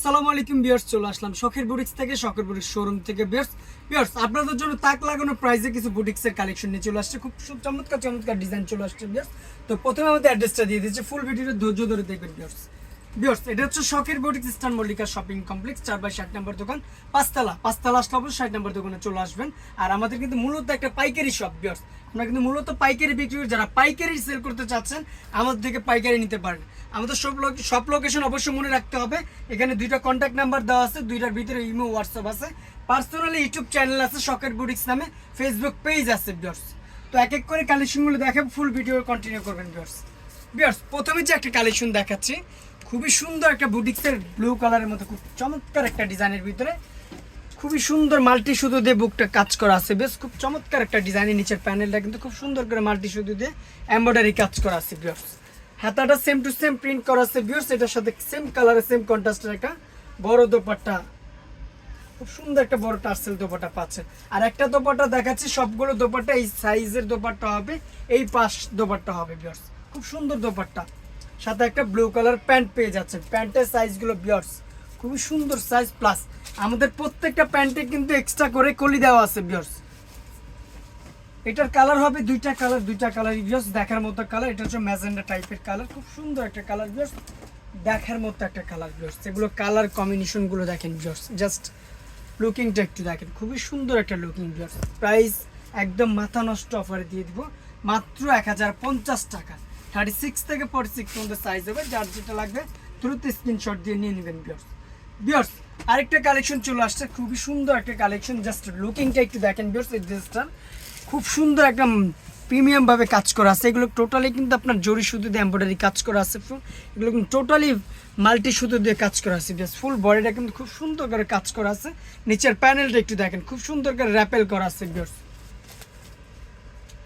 আসসালামু আলাইকুম বিয়ার্স চলে আসলাম শখের বুটিক্স থেকে, শখের বুটিক্স শোরুম থেকে। বিয়ার্স বিয়ার্স আপনাদের জন্য তাক লাগানো প্রাইসে কিছু বুটিক্সের কালেকশন নিয়ে চলে আসছে। খুব চমৎকার চমৎকার ডিজাইন চলে আসছে বিয়ার্স তো প্রথমে আমাদের অ্যাড্রেসটা দিয়ে দিচ্ছে ফুল ধৈর্য ধরে দেখবেন বিয়ার্স বিয়ার্স এটা হচ্ছে শখের boutiques eastern Mallika shopping complex চার বাই ষাট নম্বর দোকান। পাঁচতলা পাঁচতলা আসলে অবশ্যই ষাট নম্বর দোকানে চলে আসবেন। আর আমাদের কিন্তু মূলত একটা পাইকারি শপ বিয়ার্স আমরা কিন্তু মূলত পাইকারি বিক্রি যারা পাইকারি সেল করতে চাচ্ছেন, আমাদের থেকে পাইকারি নিতে পারেন। আমাদের সব সব লোকেশন অবশ্যই মনে রাখতে হবে। এখানে দুইটা কন্ট্যাক্ট নাম্বার দেওয়া আছে, দুইটার ভিতরে ইমো হোয়াটসঅ্যাপ আছে। পার্সোনালি ইউটিউব চ্যানেল আছে শকেট বুটিক্স নামে। ফেসবুক পেজ আছে বিয়ার্স তো এক এক করে কালেকশনগুলো দেখে ফুল ভিডিও কন্টিনিউ করবেন বিয়ার্স বিয়ার্স প্রথমে যে একটা কালেকশন দেখাচ্ছি, খুবই সুন্দর একটা বুটিক্সের ব্লু কালারের মতো, খুব চমৎকার একটা ডিজাইনের ভিতরে। খুবই সুন্দর মাল্টি সুতো দিয়ে বুকটা কাজ করা আছে, বেশ খুব চমৎকার একটা ডিজাইনের নিচের প্যানেলটা কিন্তু খুব সুন্দর করে মাল্টি সুতো দিয়ে এমব্রয়ডারি কাজ করা আছে বিয়ার্স হাতাটা সেম টু সেম প্রিন্ট করা আছে বিয়ার্স এটার সাথে সেম কালারের সেম কন্ট্রাস্টের একটা বড় দোপাট্টা, খুব সুন্দর একটা বড় টার্সেল দোপাট্টা পাচ্ছেন আর একটা দোপাট্টা দেখাচ্ছি, সবগুলো দোপাট্টা এই সাইজের দোপাট্টা হবে, এই পাশ দোপাট্টা হবে বিয়ার্স খুব সুন্দর দোপাট্টা। সাথে একটা ব্লু কালার প্যান্ট পেয়ে যাচ্ছেন। প্যান্টের সাইজগুলো বিয়ার্স খুবই সুন্দর সাইজ প্লাস আমাদের প্রত্যেকটা প্যান্টে কিন্তু এক্সট্রা করে কলি দেওয়া আছে বিয়ার্স এটার কালার হবে দুইটা কালার দুইটা কালার বিয়ার্স দেখার মতো কালার এটা হচ্ছে ম্যাজেন্ডা টাইপের কালার খুব সুন্দর একটা কালার বিয়ার্স দেখার মতো একটা কালার বিয়ার্স এগুলো কালার কম্বিনেশনগুলো দেখেন বিয়ার্স জাস্ট লুকিংটা একটু দেখেন। খুবই সুন্দর একটা লুকিং বিয়ার্স প্রাইস একদম মাথা নষ্ট অফারে দিয়ে দিব। মাত্র এক হাজার পঞ্চাশ টাকা। থার্টি সিক্স থেকে ফর্টি সিক্স পর্যন্ত সাইজ হবে। যার যেটা লাগবে, দ্রুত স্ক্রিনশট দিয়ে নিয়ে নেবেন বিয়ার্স বিয়ার্স আরেকটা কালেকশন চলে আসছে। খুবই সুন্দর একটা কালেকশন জাস্ট লুকিংটা একটু দেখেন বিয়ার্স এই ড্রেসটার খুব সুন্দর একটা প্রিমিয়াম ভাবে কাজ করা আছে। এগুলো টোটালি কিন্তু আপনার জরি সুতো দিয়ে এম্ব্রয়ডারি কাজ করা আছে। এগুলো কিন্তু টোটালি মাল্টি সুতো দিয়ে কাজ করা আছে। জাস্ট ফুল বডিটা কিন্তু খুব সুন্দর করে কাজ করা আছে। নিচের প্যানেলটা একটু দেখেন, খুব সুন্দর করে র্যাপেল করা আছে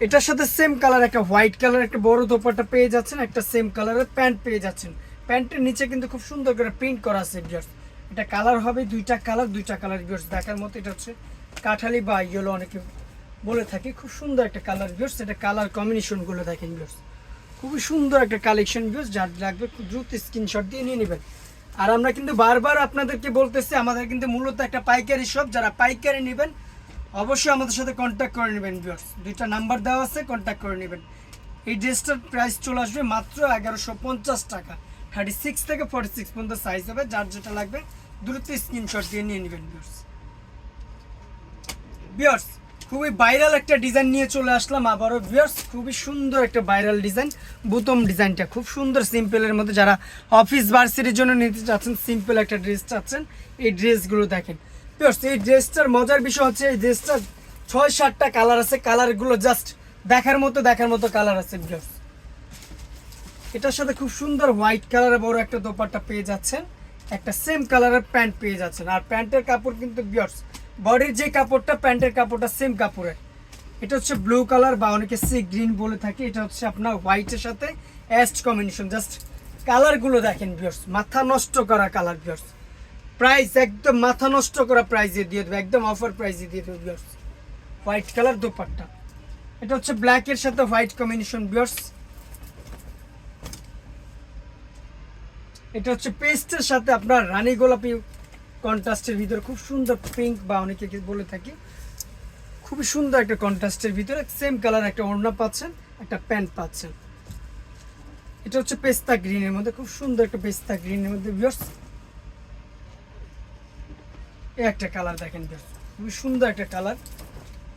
এটার সাথে সেম কালার একটা হোয়াইট কালার একটা বড় দোপাটা পেয়ে যাচ্ছেন, একটা সেম কালারের প্যান্ট পেয়ে যাচ্ছেন। প্যান্টের নিচে কিন্তু খুব সুন্দর করে প্রিন্ট করা আছে বিয়ার্স এটা কালার হবে দুইটা কালার দুইটা কালার দেখার মতো এটা হচ্ছে কাঠালি বা ইয়েলো অনেকে বলে থাকি, খুব সুন্দর একটা কালার বিয়ার্স এটা কালার কম্বিনেশনগুলো দেখেন বিয়ার্স খুবই সুন্দর একটা কালেকশন বিয়ার্স যার লাগবে খুব দ্রুত স্ক্রিনশট দিয়ে নিয়ে নেবেন। আর আমরা কিন্তু বারবার আপনাদেরকে বলতেছি, আমাদের কিন্তু মূলত একটা পাইকারি শপ যারা পাইকারি নেবেন, অবশ্যই আমাদের সাথে কন্ট্যাক্ট করে নেবেন ভিউয়ার্স দুইটা নাম্বার দেওয়া আছে কন্ট্যাক্ট করে নেবেন। এই ড্রেসটার প্রাইস চলে আসবে মাত্র এগারোশো পঞ্চাশ টাকা। থার্টি সিক্স থেকে ফর্টি সিক্স পর্যন্ত সাইজ হবে, যার যেটা লাগবে, দ্রুত স্ক্রিনশট দিয়ে নিয়ে নেবেন ভিউয়ার্স ভিউয়ার্স খুবই ভাইরাল একটা ডিজাইন নিয়ে চলে আসলাম আবারও ভিউয়ার্স খুবই সুন্দর একটা ভাইরাল ডিজাইন বুতম ডিজাইনটা খুব সুন্দর সিম্পলের মধ্যে যারা অফিস ভার্সিটির জন্য নিতে চাচ্ছেন সিম্পল একটা ড্রেস চাচ্ছেন, এই ড্রেসগুলো দেখেন। ভিউয়ার্স এই ড্রেসটার মজার বিষয় হচ্ছে এই ড্রেসটার ছয় সাতটা কালার আছে কালারগুলো জাস্ট দেখার মতো দেখার মতো কালার আছে ভিউয়ার্স এটার সাথে খুব সুন্দর হোয়াইট কালারের বড় একটা দোপাট্টা পেয়ে যাচ্ছেন, একটা সেম কালারের প্যান্ট পেয়ে যাচ্ছেন। আর প্যান্টের কাপড় কিন্তু বিয়ার্স বডির যে কাপড়টা, প্যান্টের কাপড়টা, সেম কাপড়ের। এটা হচ্ছে ব্লু কালার বা অনেকে সি গ্রিন বলে থাকে। এটা হচ্ছে আপনার হোয়াইটের সাথে অ্যাস্ট কম্বিনেশন। জাস্ট কালারগুলো দেখেন বিয়ার্স মাথা নষ্ট করা কালার বিয়ার্স প্রাইস একদম মাথা নষ্ট করা প্রাইসে দিয়ে দেবে, একদম অফার প্রাইসে দিয়ে দেবে বিয়ার্স হোয়াইট কালার দোপাট্টা। এটা হচ্ছে ব্ল্যাকের সাথে হোয়াইট কম্বিনেশন বিয়ার্স এটা হচ্ছে পেস্টের সাথে আপনার রানী গোলাপি কন্ট্রাস্টের ভিতরে খুব সুন্দর পিঙ্ক বা অনেকে বলে থাকি, খুবই সুন্দর একটা কন্ট্রাস্টের ভিতরে সেম কালার একটা ওড়না পাচ্ছেন, একটা প্যান্ট পাচ্ছেন। এটা হচ্ছে পেস্তা গ্রিনের মধ্যে, খুব সুন্দর একটা পেস্তা গ্রিনের মধ্যে ভিউয়ার্স একটা কালার দেখেন খুবই সুন্দর একটা কালার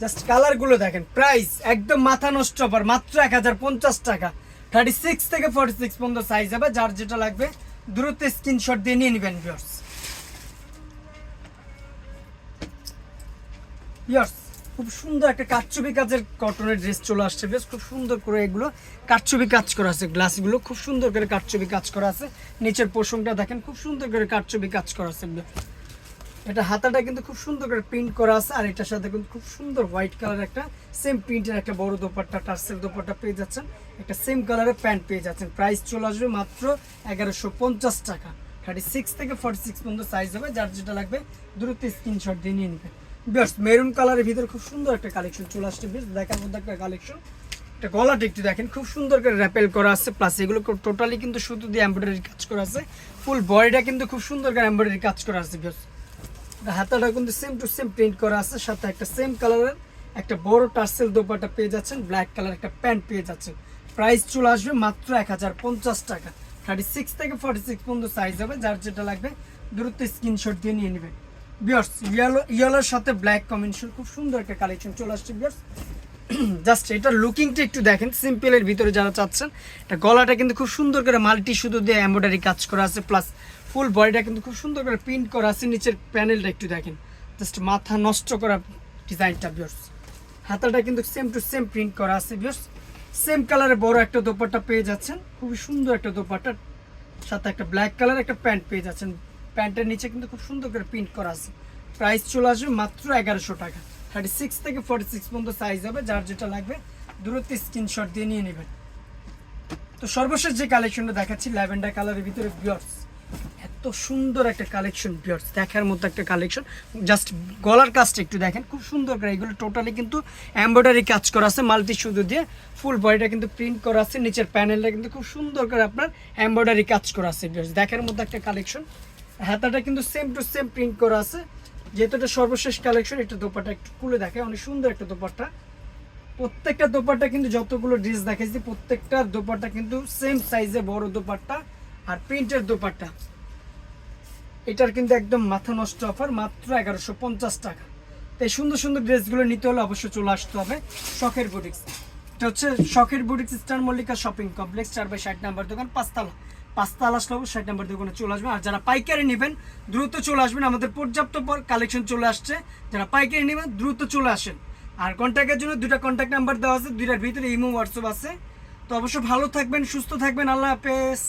জাস্ট কালারগুলো দেখেন প্রাইস একদম মাথা নষ্ট অফার মাত্র এক হাজার পঞ্চাশ টাকা। থার্টি সিক্স থেকে ফর্টি সিক্স পর্যন্ত সাইজ হবে, যার যেটা লাগবে, দ্রুত স্ক্রিনশট দিয়ে নিয়ে নেবেন ভিউয়ার্স ইয়ার্স, খুব সুন্দর একটা কাচ্চুবি কাজের কটনের ড্রেস চলে আসছে। বেশ খুব সুন্দর করে এগুলো কাচ্চুবি কাজ করা আছে গ্লাসগুলো খুব সুন্দর করে কাচ্চুবি কাজ করা আছে। নিচের পোষণটা দেখেন, খুব সুন্দর করে কাচ্চুবি কাজ করা আছে এটা হাতাটা কিন্তু খুব সুন্দর করে প্রিন্ট করা আছে, আর এটার সাথে কিন্তু খুব সুন্দর হোয়াইট কালার একটা সেম প্রিন্টের একটা বড় দোপাট্টা টার্সেল দোপাট্টা পেয়ে যাচ্ছেন। একটা সেম কালারের প্যান্ট পেয়ে যাচ্ছেন। প্রাইস চলে আসবে মাত্র এগারোশো পঞ্চাশ টাকা। থার্টি সিক্স থেকে ফর্টি সিক্স পর্যন্ত সাইজ হবে, যার যেটা লাগবে দ্রুত স্ক্রিনশট দিয়ে নিয়ে নেবেন। বেশ মেরুন কালারের ভিতরে খুব সুন্দর একটা কালেকশন চলে আসছে, বেশ, দেখার মধ্যে একটা কালেকশন এটা গলাটা একটু দেখেন, খুব সুন্দর করে র্যাপেল করা আছে প্লাস এগুলো টোটালি কিন্তু শুধু দিয়ে এমব্রয়ডারি কাজ করা আছে। ফুল বডিটা কিন্তু খুব সুন্দর করে এমব্রয়ডারি কাজ করা আছে বিকজ হাতাটা কিন্তু সেম টু সেম প্রিন্ট করা আছে, সাথে একটা সেম কালারের একটা বড় টার্সেল দোপাটা পেয়ে যাচ্ছেন ব্ল্যাক কালার একটা প্যান্ট পেয়ে যাচ্ছেন। প্রাইস চলে আসবে মাত্র এক হাজার পঞ্চাশ টাকা। থার্টি সিক্স থেকে ফর্টি সিক্স পর্যন্ত সাইজ হবে, যার যেটা লাগবে, দ্রুত স্ক্রিনশট দিয়ে নিয়ে নেবেন। বিয়ার্স ইয়েলো ইয়েলোর সাথে ব্ল্যাক কম্বিনেশন খুব সুন্দর একটা কালেকশন চলে আসছে বিয়ার্স জাস্ট এটার লুকিংটা একটু দেখেন সিম্পলের ভিতরে যারা চাচ্ছেন, এটা গলাটা কিন্তু খুব সুন্দর করে মাল্টি শুধু দিয়ে এমব্রয়ডারি কাজ করা আছে প্লাস ফুল বডিটা কিন্তু খুব সুন্দর করে প্রিন্ট করা আছে, নিচের প্যানেলটা একটু দেখেন। জাস্ট মাথা নষ্ট করা ডিজাইনটা বিয়ার্স হাতাটা কিন্তু সেম টু সেম প্রিন্ট করা আছে বিয়ার্স সেম কালারের বড় একটা দোপাট্টা পেয়ে যাচ্ছেন, খুবই সুন্দর একটা দোপাট্টা সাথে একটা ব্ল্যাক কালার একটা প্যান্ট পেয়ে যাচ্ছেন প্যান্টের নিচে কিন্তু খুব সুন্দর করে প্রিন্ট করা আছে। প্রাইস চলে আসবে মাত্র এগারোশো টাকা। থার্টি সিক্স থেকে ফর্টি সিক্স পর্যন্ত সাইজ হবে, যার যেটা লাগবে দূরত্ব স্ক্রিনশট দিয়ে নিয়ে নেবেন। তো সর্বশেষ যে কালেকশনটা দেখাচ্ছি ল্যাভেন্ডার কালারের ভিতরে বিয়ার্স এত সুন্দর একটা কালেকশন বিয়ার্স দেখার মতো একটা কালেকশন জাস্ট গলার কাজটা একটু দেখেন, খুব সুন্দর করে। এগুলো টোটালি কিন্তু এমব্রয়ডারি কাজ করা আছে মাল্টি শুধু দিয়ে ফুল বডিটা কিন্তু প্রিন্ট করা আছে। নিচের প্যানেলটা কিন্তু খুব সুন্দর করে আপনার এমব্রয়ডারি কাজ করা আছে বিয়ার্স দেখার মতো একটা কালেকশন হাতাটা কিন্তু সেম টু সেম প্রিন্ট করা আছে। যেহেতু এটা সর্বশেষ কালেকশন একটা দোপাটা একটু খুলে দেখে অনেক সুন্দর একটা দোপাট্টা। প্রত্যেকটা দোপাট্টা কিন্তু যতগুলো ড্রেস দেখাইছি, প্রত্যেকটা দোপাট্টা কিন্তু সেম সাইজে বড় দোপাট্টা আর প্রিন্টের দোপাট্টা। এটার কিন্তু একদম মাথা নষ্ট অফার মাত্র এগারোশো পঞ্চাশ টাকা। তো এই সুন্দর সুন্দর ড্রেসগুলো নিতে হলে অবশ্যই চলে আসতে হবে শখের বুটিক্স এটা হচ্ছে শখের boutiques star Mallika shopping complex চার বাই ষাট নাম্বার দোকান, পাঁচতলা। পাঁচতলা আসলে ষাট নাম্বার দোকানে চলে আসবেন। আর যারা পাইকারি নেবেন, দ্রুত চলে আসবেন। আমাদের পর্যাপ্ত পর কালেকশন চলে আসছে। যারা পাইকারি নেবেন, দ্রুত চলে আসেন। আর কন্ট্যাক্টের জন্য দুটা কন্ট্যাক্ট নাম্বার দেওয়া আছে, দুইটার ভিতরে ইমো, হোয়াটসঅ্যাপ আছে। তো অবশ্যই ভালো থাকবেন, সুস্থ থাকবেন। আল্লাহ হাফেজ।